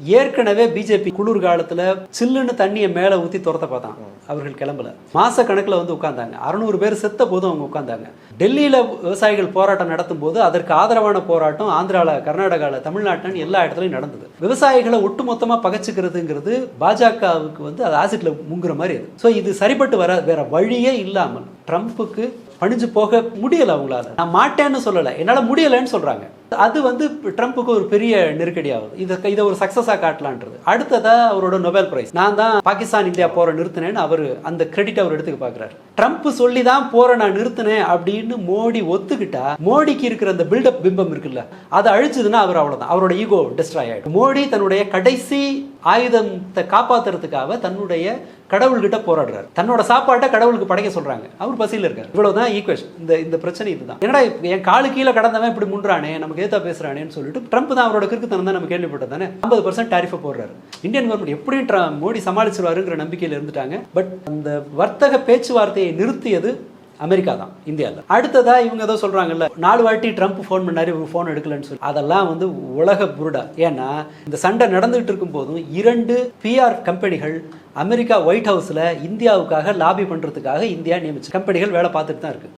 ஏற்கனவே பிஜேபி குளிர் காலத்தில் சில்லுன்னு தண்ணியை மேலே ஊற்றி துரத்த பார்த்தான். அவர்கள் கிளம்பல. மாச கணக்கில் வந்து உட்காந்தாங்க அறுநூறு பேர் செத்த போதும் அவங்க உட்காந்தாங்க டெல்லியில் விவசாயிகள் போராட்டம் நடத்தும் போது அதற்கு ஆதரவான போராட்டம் ஆந்திரால கர்நாடகாவில் தமிழ்நாட்டில் எல்லா இடத்துலையும் நடந்தது. விவசாயிகளை ஒட்டுமொத்தமாக பகச்சுக்கிறதுங்கிறது பாஜகவுக்கு வந்து அது ஆசிட்ல முங்குற மாதிரி அது. ஸோ இது சரிப்பட்டு வர வேற வழியே இல்லாமல் ட்ரம்ப்புக்கு பணிஞ்சு போக முடியலை அவங்களால. நான் மாட்டேன்னு சொல்லலை. என்னால் முடியலைன்னு சொல்கிறாங்க அது வந்து ட்ரம்ப்புக்கு ஒரு பெரிய நெருக்கடி ஆகுது இதை இதை ஒரு சக்சஸா காட்டலான்றது. அடுத்ததா அவரோட நொபேல் பிரைஸ் நான் தான் பாகிஸ்தான் இந்தியா போற நிறுத்தினேன்னு அவர் அந்த கிரெடிட் அவர் எடுத்துக்க பாக்குறாரு. ட்ரம்ப் சொல்லி தான் போற நான் நிறுத்தினேன் அப்படின்னு மோடி ஒத்துக்கிட்டா மோடிக்கு இருக்கிற அந்த பில்டப் பிம்பம் இருக்குல்ல அதை அழிச்சதுன்னா அவர் அவ்வளவுதான். அவரோட ஈகோ டிஸ்ட்ராய் ஆயிடும். மோடி தன்னுடைய கடைசி ஆயுதத்தை காப்பாத்துறதுக்காக தன்னுடைய கடவுள்கிட்ட போராடுறாரு. தன்னோட சாப்பாட்டை கடவுளுக்கு படைக்க சொல்றாங்க. அவர் பசியில் இருக்காரு. இவ்வளவுதான் ஈக்குவேஷன் இந்த இந்த பிரச்சனை இதுதான். என்னடா என் காலு கீழே கடந்தவன் இப்படி முன்றானே நமக்கு ஏத்தா பேசுறானேன்னு சொல்லிட்டு ட்ரம்ப் தான் அவரோட கிறுக்குத்தனம் தான் நம்ம கேள்விப்பட்டது தானே? ஐம்பது பர்சன்ட் டாரிஃபை போடுறாரு. இந்தியன் கவர்மெண்ட் எப்படியும் ட்ர- மோடி சமாளிச்சிருவாருங்கிற நம்பிக்கையில் இருந்துட்டாங்க. பட் அந்த வர்த்தக பேச்சுவார்த்தையை நிறுத்தியது அமெரிக்கா தான் இந்தியாவில் அடுத்ததா இவங்க ஏதோ சொல்றாங்கல்ல நாலு வாட்டி ட்ரம்ப் ஃபோன் பண்ணாரு இவர் ஃபோன் எடுக்கலன்னு சொல்லி. அதெல்லாம் வந்து உலக புருடா. ஏன்னா இந்த சண்டை நடந்துகிட்டு இருக்கும் போதும் இரண்டு பிஆர் கம்பெனிகள் அமெரிக்கா ஒயிட் ஹவுஸ்ல இந்தியாவுக்காக லாபி பண்றதுக்காக இந்தியா நியமிச்சு கம்பெனிகள் வேலை பார்த்துட்டு தான் இருக்கு.